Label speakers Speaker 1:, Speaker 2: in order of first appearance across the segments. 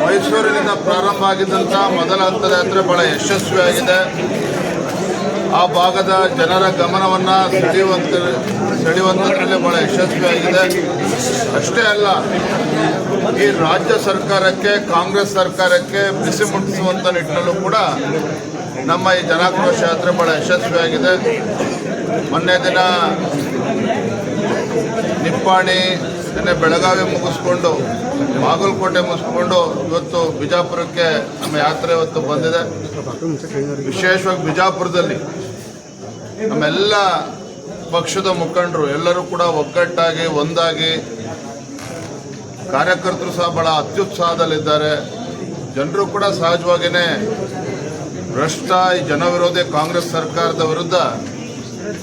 Speaker 1: ಮೈಸೂರಿನಿಂದ ಪ್ರಾರಂಭ ಆಗಿದ್ದಂಥ ಮೊದಲ ಹಂತದ ಯಾತ್ರೆ ಬಹಳ ಯಶಸ್ವಿಯಾಗಿದೆ ಆ ಭಾಗದ ಜನರ ಗಮನವನ್ನು ಸೆಳೆಯುವಂತ ಸೆಳೆಯುವಂತದ್ರಲ್ಲಿ ಬಹಳ ಯಶಸ್ವಿಯಾಗಿದೆ ಅಷ್ಟೇ ಅಲ್ಲ, ಈ ರಾಜ್ಯ ಸರ್ಕಾರಕ್ಕೆ, ಕಾಂಗ್ರೆಸ್ ಸರ್ಕಾರಕ್ಕೆ ಬಿಸಿ ಮುಟ್ಟಿಸುವಂಥ ನಿಟ್ಟಿನಲ್ಲೂ ಕೂಡ ನಮ್ಮ ಈ ಜನಾಕ್ರೋಶ ಯಾತ್ರೆ ಬಹಳ ಯಶಸ್ವಿಯಾಗಿದೆ ಮೊನ್ನೆ ದಿನ ನಿಪ್ಪಾಣಿ ನಿನ್ನೆ ಬೆಳಗಾವಿ ಮುಗಿಸ್ಕೊಂಡು, ಬಾಗಲಕೋಟೆ ಮುಗಿಸ್ಕೊಂಡು ಇವತ್ತು ಬಿಜಾಪುರಕ್ಕೆ ನಮ್ಮ ಯಾತ್ರೆ ಇವತ್ತು ಬಂದಿದೆ. ವಿಶೇಷವಾಗಿ ಬಿಜಾಪುರದಲ್ಲಿ ನಮ್ಮೆಲ್ಲ ಪಕ್ಷದ ಮುಖಂಡರು ಎಲ್ಲರೂ ಕೂಡ ಒಗ್ಗಟ್ಟಾಗಿ, ಒಂದಾಗಿ ಕಾರ್ಯಕರ್ತರು ಸಹ ಬಹಳ ಅತ್ಯುತ್ಸಾಹದಲ್ಲಿದ್ದಾರೆ. ಜನರು ಕೂಡ ಸಹಜವಾಗಿಯೇ ಭ್ರಷ್ಟ ಜನವಿರೋಧಿ ಕಾಂಗ್ರೆಸ್ ಸರ್ಕಾರದ ವಿರುದ್ಧ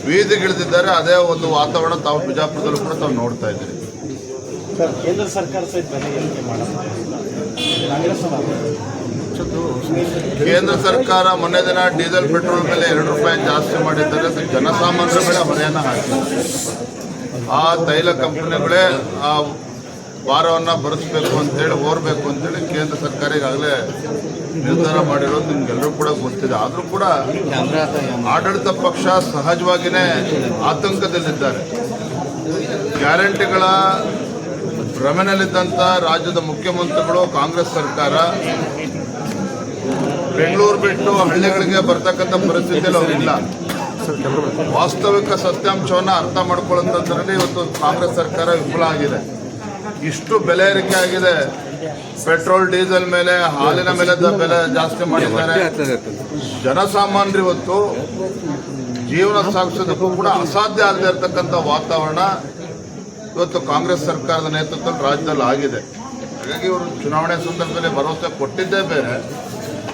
Speaker 1: ಬೀದಿಗಿಳಿದಿದ್ದಾರೆ ಅದೇ ಒಂದು ವಾತಾವರಣ ತಾವು ಬಿಜಾಪುರದಲ್ಲೂ ಕೂಡ ತಾವು ನೋಡ್ತಾ ಇದ್ದೀರಿ.
Speaker 2: ಸರ್ ಕೇಂದ್ರ ಸರ್ಕಾರ
Speaker 1: ಕೇಂದ್ರ ಸರ್ಕಾರ ಮೊನ್ನೆ ದಿನ ಡೀಸೆಲ್ ಪೆಟ್ರೋಲ್ ಮೇಲೆ ಎರಡು ರೂಪಾಯಿ ಜಾಸ್ತಿ ಮಾಡಿದ್ದಾರೆ ಅದು ಜನಸಾಮಾನ್ಯರ ಮೇಲೆ ಹೊರೆಯನ್ನು ಹಾಕಿದ್ದಾರೆ. ಆ ತೈಲ ಕಂಪನಿಗಳೇ ಆ ಭಾರವನ್ನು ಭರಿಸಬೇಕು ಅಂತೇಳಿ ಓರಬೇಕು ಅಂತೇಳಿ ಕೇಂದ್ರ ಸರ್ಕಾರ ಈಗಾಗಲೇ ನಿರ್ಧಾರ ಮಾಡಿರೋದು ನಿಮ್ಗೆಲ್ಲರೂ ಕೂಡ ಗೊತ್ತಿದೆ. ಆದರೂ ಕೂಡ ಆಡಳಿತ ಪಕ್ಷ ಸಹಜವಾಗಿಯೇ ಆತಂಕದಲ್ಲಿದ್ದಾರೆ. ಗ್ಯಾರಂಟಿಗಳ ಭ್ರಮೆನಲ್ಲಿದ್ದಂಥ ರಾಜ್ಯದ ಮುಖ್ಯಮಂತ್ರಿಗಳು, ಕಾಂಗ್ರೆಸ್ ಸರ್ಕಾರ ಬೆಂಗಳೂರು ಬಿಟ್ಟು ಹಳ್ಳಿಗಳಿಗೆ ಬರ್ತಕ್ಕಂಥ ಪರಿಸ್ಥಿತಿಯಲ್ಲಿ ಅವರಿಲ್ಲ ವಾಸ್ತವಿಕ ಸತ್ಯಾಂಶವನ್ನು ಅರ್ಥ ಮಾಡ್ಕೊಳ್ಳೋಂಥದ್ರಲ್ಲಿ ಇವತ್ತು ಕಾಂಗ್ರೆಸ್ ಸರ್ಕಾರ ವಿಫಲ ಆಗಿದೆ. ಇಷ್ಟು ಬೆಲೆ ಏರಿಕೆ ಆಗಿದೆ ಪೆಟ್ರೋಲ್, ಡೀಸೆಲ್ ಮೇಲೆ, ಹಾಲಿನ ಮೇಲೆ ಬೆಲೆ ಜಾಸ್ತಿ ಮಾಡಿದ್ದಾರೆ. ಜನಸಾಮಾನ್ಯರು ಇವತ್ತು ಜೀವನ ಸಾಗಿಸೋದಕ್ಕೂ ಕೂಡ ಅಸಾಧ್ಯ ಆಗದೆ ಇರತಕ್ಕಂಥ ವಾತಾವರಣ ಇವತ್ತು ಕಾಂಗ್ರೆಸ್ ಸರ್ಕಾರದ ನೇತೃತ್ವದಲ್ಲಿ ರಾಜ್ಯದಲ್ಲಿ ಆಗಿದೆ. ಹಾಗಾಗಿ ಇವರು ಚುನಾವಣೆ ಸಂದರ್ಭದಲ್ಲಿ ಭರವಸೆ ಕೊಟ್ಟಿದ್ದೇ ಬೇರೆ.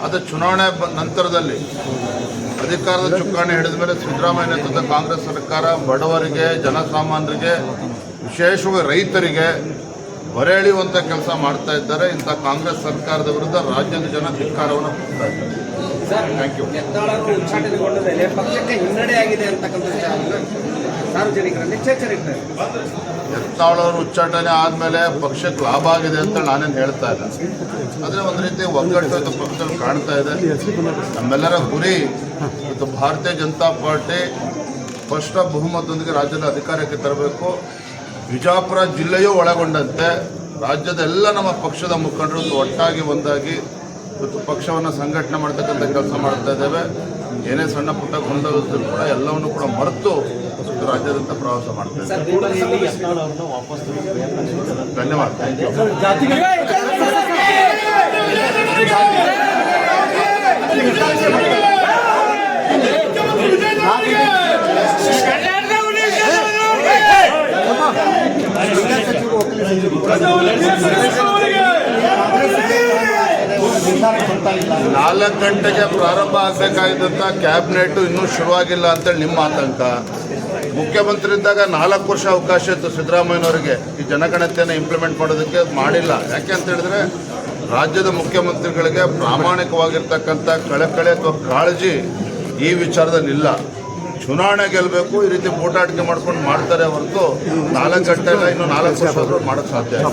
Speaker 1: ಅದು ಚುನಾವಣೆ ನಂತರದಲ್ಲಿ ಅಧಿಕಾರದ ಚುಕ್ಕಾಣಿ ಹಿಡಿದ ಮೇಲೆ ಸಿದ್ದರಾಮಯ್ಯ ನೇತೃತ್ವದ ಕಾಂಗ್ರೆಸ್ ಸರ್ಕಾರ ಬಡವರಿಗೆ, ಜನಸಾಮಾನ್ಯರಿಗೆ, ವಿಶೇಷವಾಗಿ ರೈತರಿಗೆ ಹೊರೆ ಎಳೆಯುವಂಥ ಕೆಲಸ ಮಾಡ್ತಾ ಇದ್ದಾರೆ. ಇಂಥ ಕಾಂಗ್ರೆಸ್ ಸರ್ಕಾರದ ವಿರುದ್ಧ ರಾಜ್ಯದ ಜನ ಧಿಕ್ಕಾರವನ್ನು ಕೊಡ್ತಾ ಇದ್ದಾರೆ. ಥ್ಯಾಂಕ್ ಯು
Speaker 3: ಉಚ್ಚಾಟನೆಗೊಂಡ ಮೇಲೆ ಪಕ್ಷಕ್ಕೆ ಅಂತಕ್ಕಂಥ ಸಾರ್ವಜನಿಕರಲ್ಲಿ
Speaker 1: ಎತ್ತಾಳವರು ಉಚ್ಚಾಟನೆ ಆದಮೇಲೆ ಪಕ್ಷಕ್ಕೆ ಲಾಭ ಆಗಿದೆ ಅಂತ ನಾನೇನು ಹೇಳ್ತಾ ಇಲ್ಲ. ಆದರೆ ಒಂದು ರೀತಿ ಒಗ್ಗಟ್ಟು ಪಕ್ಷದಲ್ಲಿ ಕಾಣ್ತಾ ಇದೆ. ನಮ್ಮೆಲ್ಲರ ಗುರಿ ಇವತ್ತು ಭಾರತೀಯ ಜನತಾ ಪಾರ್ಟಿ ಸ್ಪಷ್ಟ ಬಹುಮತದೊಂದಿಗೆ ರಾಜ್ಯದ ಅಧಿಕಾರಕ್ಕೆ ತರಬೇಕು. ಬಿಜಾಪುರ ಜಿಲ್ಲೆಯೂ ಒಳಗೊಂಡಂತೆ ರಾಜ್ಯದ ಎಲ್ಲ ನಮ್ಮ ಪಕ್ಷದ ಮುಖಂಡರು ಒಟ್ಟಾಗಿ ಒಂದಾಗಿ ಇವತ್ತು ಪಕ್ಷವನ್ನು ಸಂಘಟನೆ ಮಾಡ್ತಕ್ಕಂಥ ಕೆಲಸ ಮಾಡ್ತಾ ಇದ್ದೇವೆ ಏನೇ ಸಣ್ಣ ಪುಟ್ಟ ಗೊಂದಲಗಳು ಕೂಡ ಎಲ್ಲವನ್ನು ಕೂಡ ಮರೆತು ಇವತ್ತು ರಾಜ್ಯಾದ್ಯಂತ ಪ್ರವಾಸ ಮಾಡ್ತೇವೆ ಇದ್ದೇವೆ
Speaker 2: ಕೂಡಲೇ ಯತ್ನಾಳ್ ಅವ್ರನ್ನ ವಾಪಸ್ ತಗೊಳ್ಳಿ ಅಂತ ಹೇಳಿದ್ದಾರೆ.
Speaker 1: ಧನ್ಯವಾದ ಥ್ಯಾಂಕ್ ಯು ನಾಲ್ಕು ಗಂಟೆಗೆ ಪ್ರಾರಂಭ ಆಗಬೇಕಾಗಿದ್ದಂಥ ಕ್ಯಾಬಿನೆಟ್ ಇನ್ನೂ ಶುರುವಾಗಿಲ್ಲ ಅಂತೇಳಿ ನಿಮ್ಮ ಆತಂಕ. ಮುಖ್ಯಮಂತ್ರಿ ಇದ್ದಾಗ ನಾಲ್ಕು ವರ್ಷ ಅವಕಾಶ ಇತ್ತು ಸಿದ್ದರಾಮಯ್ಯನವರಿಗೆ. ಈ ಜನಗಣತಿಯನ್ನು ಇಂಪ್ಲಿಮೆಂಟ್ ಮಾಡೋದಕ್ಕೆ ಮಾಡಿಲ್ಲ. ಯಾಕೆ ಅಂತ ಹೇಳಿದ್ರೆ ರಾಜ್ಯದ ಮುಖ್ಯಮಂತ್ರಿಗಳಿಗೆ ಪ್ರಾಮಾಣಿಕವಾಗಿರ್ತಕ್ಕಂಥ ಕಳಕಳಿ ಅಥವಾ ಕಾಳಜಿ ಈ ವಿಚಾರದಲ್ಲಿ ಇಲ್ಲ ಚುನಾವಣೆ ಗೆಲ್ಲಬೇಕು ಈ ರೀತಿ ಮೂಟಾಟಿಕೆ ಮಾಡ್ಕೊಂಡು ಮಾಡ್ತಾರೆ ಹೊರತು ನಾಲ್ಕು ಗಂಟೆ ಇನ್ನು ನಾಲ್ಕು ವರ್ಷ ಮಾಡೋಕ್ಕೆ ಸಾಧ್ಯ